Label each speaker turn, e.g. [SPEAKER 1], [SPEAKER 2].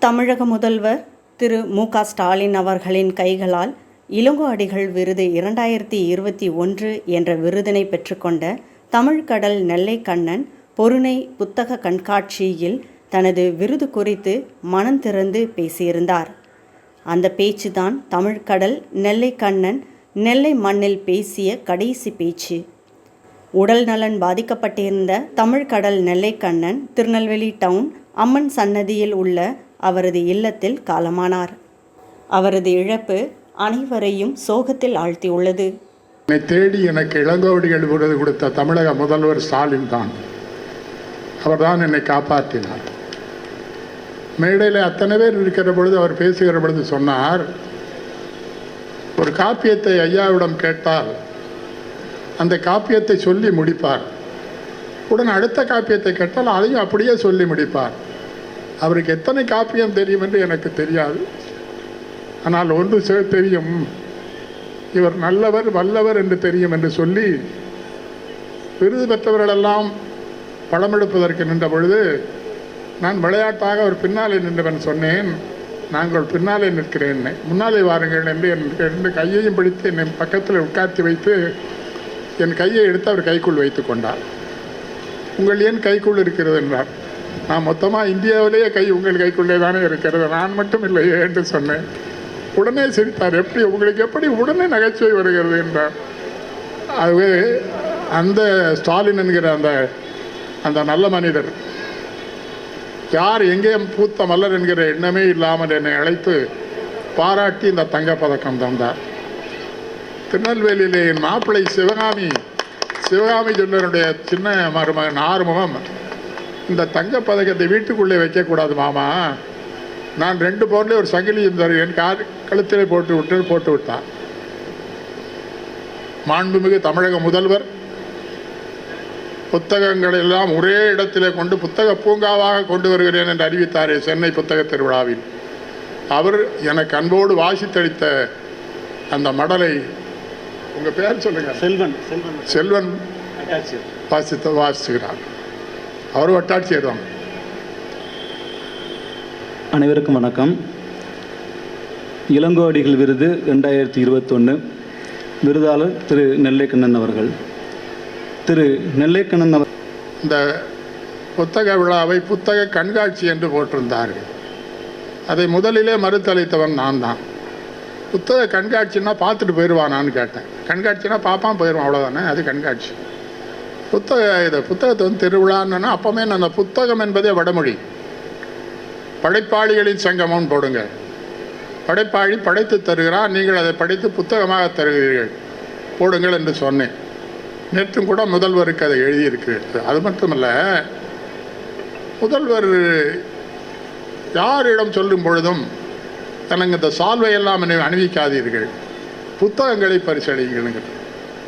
[SPEAKER 1] தமிழக முதல்வர் திரு மு க ஸ்டாலின் அவர்களின் கைகளால் இளங்கோ அடிகள் விருது இரண்டாயிரத்தி இருபத்தி ஒன்று என்ற விருதினை பெற்றுக்கொண்ட தமிழ்கடல் நெல்லை கண்ணன் பொருணை புத்தக கண்காட்சியில் தனது விருது குறித்து மனம் திறந்து பேசியிருந்தார். அந்த பேச்சுதான் தமிழ்கடல் நெல்லை கண்ணன் நெல்லை மண்ணில் பேசிய கடைசி பேச்சு. உடல் நலன் பாதிக்கப்பட்டிருந்த தமிழ்கடல் நெல்லைக்கண்ணன் திருநெல்வேலி டவுன் அம்மன் சன்னதியில் உள்ள அவரது இல்லத்தில் காலமானார். அவரது இழப்பு அனைவரையும் சோகத்தில் ஆழ்த்தியுள்ளது.
[SPEAKER 2] என்னை தேடி எனக்கு இளங்கோடி விருது கொடுத்த தமிழக முதல்வர் ஸ்டாலின் தான். அவர்தான் என்னை காப்பாற்றினார். மேடையில் அத்தனை பேர் இருக்கிற பொழுது அவர் பேசுகிற பொழுது சொன்னார் ஒரு காப்பியத்தை ஐயாவிடம் கேட்டால் அந்த காப்பியத்தை சொல்லி முடிப்பார். உடன் அடுத்த காப்பியத்தை கேட்டால் அதையும் அப்படியே சொல்லி முடிப்பார். அவருக்கு எத்தனை காப்பியம் தெரியும் என்று எனக்கு தெரியாது. ஆனால் ஒன்று செ- தெரியும். இவர் நல்லவர் வல்லவர் என்று தெரியும் என்று சொல்லி விருது பெற்றவர்களெல்லாம் படம் எடுப்பதற்கு நின்ற பொழுது நான் விளையாட்டாக அவர் பின்னாலே நின்றவன் சொன்னேன். நாங்கள் பின்னாலே நிற்கிறேன். முன்னாலே வாருங்கள் என்று என் ரெண்டு கையையும் பிடித்து என்னை பக்கத்தில் உட்கார்த்தி வைத்து என் கையை எடுத்து அவர் கைக்குள் வைத்து கொண்டார். உங்கள் ஏன் கைக்குள் இருக்கிறது என்றார். நான் மொத்தமாக இந்தியாவிலேயே கை உங்கள் கைக்குள்ளே தானே இருக்கிறது. நான் மட்டும் இல்லையே என்று சொன்னேன். உடனே சிரித்தார். எப்படி உங்களுக்கு எப்படி உடனே நகைச்சுவை வருகிறது என்றார். ஆகவே அந்த ஸ்டாலின் என்கிற அந்த அந்த நல்ல மனிதர். யார் எங்கேயும் பூத்த மல்லர் என்கிற எண்ணமே இல்லாமல் என்னை அழைத்து பாராட்டி இந்த தங்கப்பதக்கம் தந்தார். திருநெல்வேலியிலே என் மாப்பிள்ளை சிவகாமி சிவகாமி ஜொல்லருடைய சின்ன மருமகன் ஆறுமுகம். இந்த தங்கப்பதக்கத்தை வீட்டுக்குள்ளே வைக்கக்கூடாது மாமா. நான் ரெண்டு பவுன்லேயே ஒரு சங்கிலியும் தருவேன் கார் கழுத்திலே போட்டு விட்டு போட்டு விட்டான். மாண்புமிகு தமிழக முதல்வர் புத்தகங்கள் எல்லாம் ஒரே இடத்திலே கொண்டு புத்தக பூங்காவாக கொண்டு வருகிறேன் என்று அறிவித்தாரே சென்னை புத்தக திருவிழாவில். அவர் எனக்கு அன்போடு வாசித்தளித்த அந்த மடலை உங்கள் பேர் சொல்லுங்க.
[SPEAKER 3] செல்வன் செல்வன்.
[SPEAKER 2] செல்வன் வாசித்து வாசிக்கிறார் அவர் வட்டாட்சியர் தான்
[SPEAKER 3] அனைவருக்கும் வணக்கம். இளங்கோவடிகள் விருது ரெண்டாயிரத்தி இருபத்தொன்று விருதாளர் திரு நெல்லைக்கண்ணன் அவர்கள். திரு நெல்லைக்கண்ணன் அவர்
[SPEAKER 2] இந்த புத்தக விழாவை புத்தக கண்காட்சி என்று போட்டிருந்தார்கள். அதை முதலிலே மறுதளித்தவன் நான் தான். புத்தக கண்காட்சின்னா பார்த்துட்டு போயிடுவானான்னு கேட்டேன். கண்காட்சினா பார்ப்பான் போயிடுவான் அவ்வளோதானே அது கண்காட்சி. புத்தக இது புத்தகத்தை வந்து திருவிழான்னு அப்போமே நான் அந்த புத்தகம் என்பதே வடமொழி. படைப்பாளிகளின் சங்கமும் போடுங்க. படைப்பாளி படைத்து தருகிறான் நீங்கள் அதை படித்து புத்தகமாக தருகிறீர்கள். போடுங்கள் என்று சொன்னேன். நேற்றும் கூட முதல்வருக்கு அதை எழுதியிருக்கிறது அது மட்டுமல்ல முதல்வர் யாரிடம் சொல்லும் பொழுதும் எனக்கு இந்த சால்வை எல்லாம் அணிவிக்காதீர்கள். புத்தகங்களை பரிசளிங்கள்